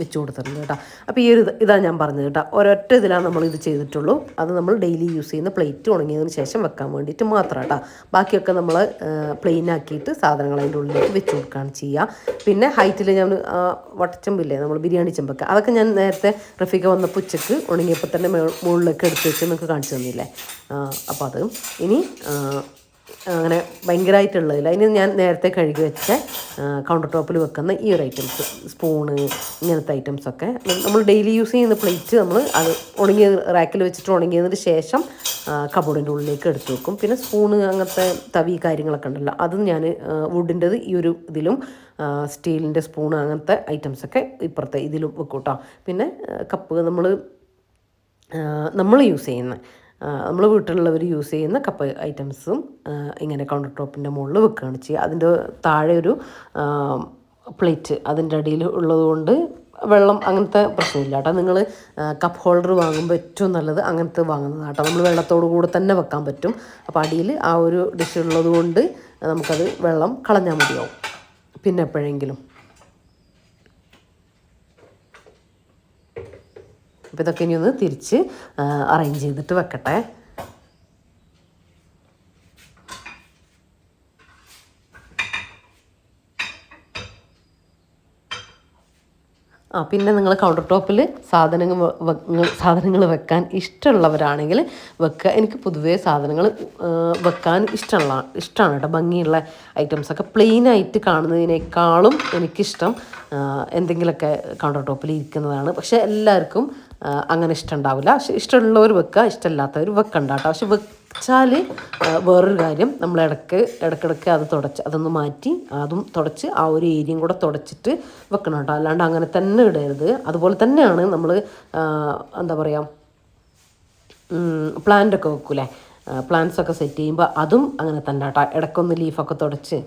വെച്ച് കൊടുത്തിട്ടുണ്ട് കേട്ടോ. അപ്പോൾ ഈ ഒരു ഇത് ഇതാണ് ഞാൻ പറഞ്ഞത് കേട്ടോ. ഒരൊറ്റ ഇതിലാണ് നമ്മൾ ഇത് ചെയ്തിട്ടുള്ളൂ. അത് നമ്മൾ ഡെയിലി യൂസ് ചെയ്യുന്ന പ്ലേറ്റ് ഉണങ്ങിയതിന് ശേഷം വെക്കാൻ വേണ്ടിയിട്ട് മാത്രം കേട്ടോ. ബാക്കിയൊക്കെ നമ്മൾ പ്ലെയിൻ ആക്കിയിട്ട് സാധനങ്ങൾ അതിന്റെ ഉള്ളിലേക്ക് വെച്ച് കൊടുക്കുകയാണ് ചെയ്യുക. പിന്നെ ഹൈറ്റിൽ ഞാൻ വട്ടച്ചമ്പില്ലേ നമ്മൾ ബിരിയാണി ചെമ്പൊക്കെ അതൊക്കെ ഞാൻ നേരത്തെ റഫീഖ വന്നപ്പോൾ ഉച്ചയ്ക്ക് ഉണങ്ങിയപ്പോൾ തന്നെ മുകളിലേക്ക് എടുത്ത് വെച്ച് നിങ്ങൾക്ക് കാണിച്ചു തന്നില്ലേ? അപ്പോൾ അത്. ഇനി അങ്ങനെ ഭയങ്കരമായിട്ടുള്ളതില്ല അതിന് ഞാൻ നേരത്തെ കഴുകി വെച്ച കൗണ്ടർ ടോപ്പിൽ വെക്കുന്ന ഈ ഒരു ഐറ്റംസ് സ്പൂണ് ഇങ്ങനത്തെ ഐറ്റംസൊക്കെ നമ്മൾ ഡെയിലി യൂസ് ചെയ്യുന്ന പ്ലേറ്റ് നമ്മൾ അത് ഉണങ്ങിയ റാക്കിൽ വെച്ചിട്ട് ഉണങ്ങിയതിന് ശേഷം കബോർഡിന്റെ ഉള്ളിലേക്ക് എടുത്തു വെക്കും. പിന്നെ സ്പൂണ് അങ്ങനത്തെ തവി കാര്യങ്ങളൊക്കെ ഉണ്ടല്ലോ അതും ഞാൻ വുഡിന്റെത് ഈ ഒരു ഇതിലും സ്റ്റീലിന്റെ സ്പൂൺ അങ്ങനത്തെ ഐറ്റംസൊക്കെ ഇപ്പുറത്തെ ഇതിലും വെക്കും കേട്ടോ പിന്നെ കപ്പ് നമ്മൾ നമ്മൾ യൂസ് ചെയ്യുന്ന നമ്മൾ വീട്ടിലുള്ളവർ യൂസ് ചെയ്യുന്ന കപ്പ് ഐറ്റംസും ഇങ്ങനെ കൗണ്ടർ ടോപ്പിന്റെ മുകളിൽ വെക്കുകയാണ് ചെയ്യുക അതിന്റെ താഴെ ഒരു പ്ലേറ്റ് അതിന്റെ അടിയിൽ ഉള്ളതുകൊണ്ട് വെള്ളം അങ്ങനത്തെ പ്രശ്നമില്ല കേട്ടോ. നിങ്ങൾ കപ്പ് ഹോൾഡർ വാങ്ങുമ്പോൾ ഏറ്റവും നല്ലത് അങ്ങനത്തെ വാങ്ങുന്നത് കേട്ടോ. നമ്മൾ വെള്ളത്തോടു കൂടെ തന്നെ വെക്കാൻ പറ്റും. അപ്പോൾ അടിയിൽ ആ ഒരു ഡിഷ് ഉള്ളതുകൊണ്ട് നമുക്കത് വെള്ളം കളഞ്ഞാൽ മതിയാവും. പിന്നെ എപ്പോഴെങ്കിലും. അപ്പോൾ ഇതൊക്കെ ഇനി ഒന്ന് തിരിച്ച് അറേഞ്ച് ചെയ്തിട്ട് വെക്കട്ടെ. ആ പിന്നെ നിങ്ങൾ കൗണ്ടർ ടോപ്പിൽ സാധനങ്ങൾ സാധനങ്ങൾ വെക്കാൻ ഇഷ്ടമുള്ളവരാണെങ്കിൽ വെക്കുക എനിക്ക് പൊതുവേ സാധനങ്ങൾ വെക്കാൻ ഇഷ്ടമുള്ള ഇഷ്ടമാണ് കേട്ടോ. ഭംഗിയുള്ള ഐറ്റംസൊക്കെ പ്ലെയിനായിട്ട് കാണുന്നതിനേക്കാളും എനിക്കിഷ്ടം എന്തെങ്കിലുമൊക്കെ കൗണ്ടർ ടോപ്പിൽ ഇരിക്കുന്നതാണ്. പക്ഷേ എല്ലാവർക്കും അങ്ങനെ ഇഷ്ടമുണ്ടാവില്ല. പക്ഷെ ഇഷ്ടമുള്ളവർ വെക്കുക ഇഷ്ടമില്ലാത്തവർ വെക്കണ്ട കേട്ടോ. പക്ഷെ വെച്ചാൽ വേറൊരു കാര്യം നമ്മൾ ഇടയ്ക്ക് ഇടയ്ക്കിടയ്ക്ക് അത് തുടച്ച് അതൊന്ന് മാറ്റി അതും തുടച്ച് ആ ഒരു ഏരിയയും കൂടെ തുടച്ചിട്ട് വെക്കണം കേട്ടോ. അല്ലാണ്ട് അങ്ങനെ തന്നെ ഇടരുത്. അതുപോലെ തന്നെയാണ് നമ്മൾ എന്താ പറയുക പ്ലാന്റ് ഒക്കെ വെക്കൂലേ? പ്ലാന്റ്സ് ഒക്കെ സെറ്റ് ചെയ്യുമ്പോൾ അതും അങ്ങനെ തന്നെ കേട്ടോ. ഇടയ്ക്കൊന്ന് ലീഫൊക്കെ തുടച്ച്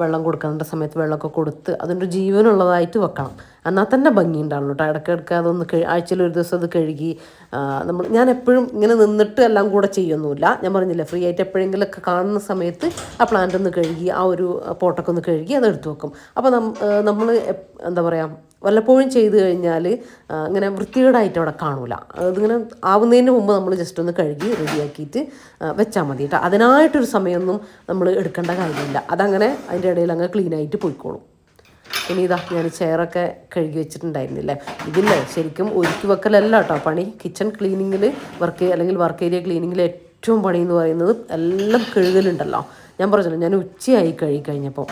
വെള്ളം കൊടുക്കേണ്ട സമയത്ത് വെള്ളമൊക്കെ കൊടുത്ത് അതിന്റെ ജീവനുള്ളതായിട്ട് വെക്കണം. എന്നാൽ തന്നെ ഭംഗി ഉണ്ടാവുള്ളൂ കേട്ടോ. ഇടയ്ക്കിടയ്ക്ക് അതൊന്ന് ആഴ്ചയിൽ ഒരു ദിവസം അത് കഴുകി നമ്മൾ ഞാൻ എപ്പോഴും ഇങ്ങനെ നിന്നിട്ട് എല്ലാം കൂടെ ചെയ്യൊന്നുമില്ല ഞാൻ പറഞ്ഞില്ലേ ഫ്രീ ആയിട്ട് എപ്പോഴെങ്കിലുമൊക്കെ കാണുന്ന സമയത്ത് ആ പ്ലാന്റ് ഒന്ന് കഴുകി ആ ഒരു പോട്ടൊക്കെ ഒന്ന് കഴുകി അത് എടുത്ത് വെക്കും. അപ്പോൾ നമ്മൾ എന്താ പറയുക വല്ലപ്പോഴും ചെയ്ത് കഴിഞ്ഞാൽ ഇങ്ങനെ വൃത്തികേടായിട്ട് അവിടെ കാണൂല. അതിങ്ങനെ ആവുന്നതിന് മുമ്പ് നമ്മൾ ജസ്റ്റ് ഒന്ന് കഴുകി റെഡിയാക്കിയിട്ട് വെച്ചാൽ മതി കേട്ടോ. അതിനായിട്ടൊരു സമയമൊന്നും നമ്മൾ എടുക്കേണ്ട കാര്യമില്ല. അതങ്ങനെ അതിന്റെ ഇടയിൽ അങ്ങ് ക്ലീനായിട്ട് പോയിക്കോളും. ഇനി ഇതാ ഞാൻ ചെയറൊക്കെ കഴുകി വെച്ചിട്ടുണ്ടായിരുന്നില്ലേ? ഇതില്ലേ ശരിക്കും ഒരുക്കി വെക്കലല്ല കേട്ടോ പണി. കിച്ചൺ ക്ലീനിങ്ങിൽ വർക്ക് അല്ലെങ്കിൽ വർക്ക് ഏരിയ ക്ലീനിങ്ങിൽ ഏറ്റവും പണി എന്ന് പറയുന്നത് എല്ലാം കഴുകലുണ്ടല്ലോ. ഞാൻ പറഞ്ഞല്ലോ ഞാൻ ഉച്ചയായി കഴുകി കഴിഞ്ഞപ്പോൾ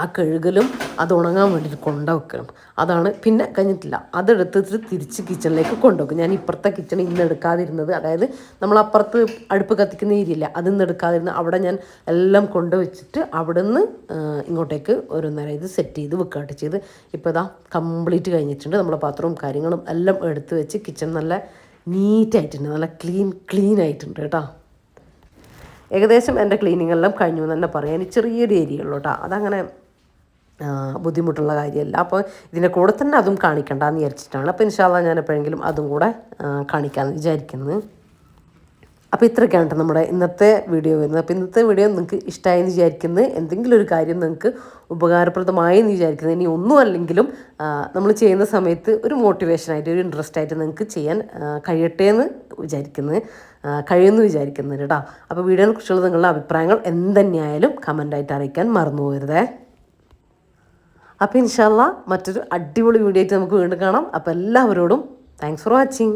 ആ കഴുകലും അത് ഉണങ്ങാൻ വേണ്ടിയിട്ട് കൊണ്ടുവെക്കണം. അതാണ് പിന്നെ കഴിഞ്ഞിട്ടില്ല. അതെടുത്തിട്ട് തിരിച്ച് കിച്ചണിലേക്ക് കൊണ്ടുവെക്കും. ഞാൻ ഇപ്പുറത്തെ കിച്ചൺ ഇന്ന് എടുക്കാതിരുന്നത് അതായത് നമ്മൾ അപ്പുറത്ത് അടുപ്പ് കത്തിക്കുന്ന ഏരിയയില്ല അതിന്ന് എടുക്കാതിരുന്ന അവിടെ ഞാൻ എല്ലാം കൊണ്ടുവച്ചിട്ട് അവിടെ നിന്ന് ഇങ്ങോട്ടേക്ക് ഓരോന്നേരം ഇത് സെറ്റ് ചെയ്ത് വെക്കാട്ട് ചെയ്ത്. ഇപ്പോൾ ഇതാ കംപ്ലീറ്റ് കഴിഞ്ഞിട്ടുണ്ട്. നമ്മളെ പാത്രവും കാര്യങ്ങളും എല്ലാം എടുത്ത് വെച്ച് കിച്ചൺ നല്ല നീറ്റായിട്ടുണ്ട് നല്ല ക്ലീൻ ക്ലീൻ ആയിട്ടുണ്ട് കേട്ടോ. ഏകദേശം എന്റെ ക്ലീനിങ്ങെല്ലാം കഴിഞ്ഞു എന്ന് തന്നെ പറയാം. ചെറിയൊരു ഏരിയ ഉള്ളൂ കേട്ടോ. അതങ്ങനെ ബുദ്ധിമുട്ടുള്ള കാര്യമല്ല. അപ്പോൾ ഇതിന്റെ കൂടെ തന്നെ അതും കാണിക്കണ്ടെന്ന് വിചാരിച്ചിട്ടാണ്. അപ്പോൾ ഇൻഷാല്ല ഞാൻ എപ്പോഴെങ്കിലും അതും കൂടെ കാണിക്കാമെന്ന് വിചാരിക്കുന്നത്. അപ്പോൾ ഇത്രയൊക്കെയാണ് കേട്ടോ നമ്മുടെ ഇന്നത്തെ വീഡിയോ വരുന്നത്. അപ്പോൾ ഇന്നത്തെ വീഡിയോ നിങ്ങൾക്ക് ഇഷ്ടമായെന്ന് വിചാരിക്കുന്നത് എന്തെങ്കിലും ഒരു കാര്യം നിങ്ങൾക്ക് ഉപകാരപ്രദമായി എന്ന് വിചാരിക്കുന്നത്. ഇനി ഒന്നും അല്ലെങ്കിലും നമ്മൾ ചെയ്യുന്ന സമയത്ത് ഒരു മോട്ടിവേഷനായിട്ട് ഒരു ഇൻട്രസ്റ്റ് ആയിട്ട് നിങ്ങൾക്ക് ചെയ്യാൻ കഴിയട്ടെ എന്ന് വിചാരിക്കുന്നത് കഴിയുമെന്ന് വിചാരിക്കുന്നത് കേട്ടോ. അപ്പോൾ വീഡിയോനെ കുറിച്ചുള്ള നിങ്ങളുടെ അഭിപ്രായങ്ങൾ എന്തുതന്നെയായാലും കമന്റായിട്ട് അറിയിക്കാൻ മറന്നു പോകരുതേ. അപ്പോൾ ഇൻഷാല്ല മറ്റൊരു അടിപൊളി വീഡിയോ ആയിട്ട് നമുക്ക് വീണ്ടും കാണാം. അപ്പോൾ എല്ലാവരോടും താങ്ക്സ് ഫോർ വാച്ചിങ്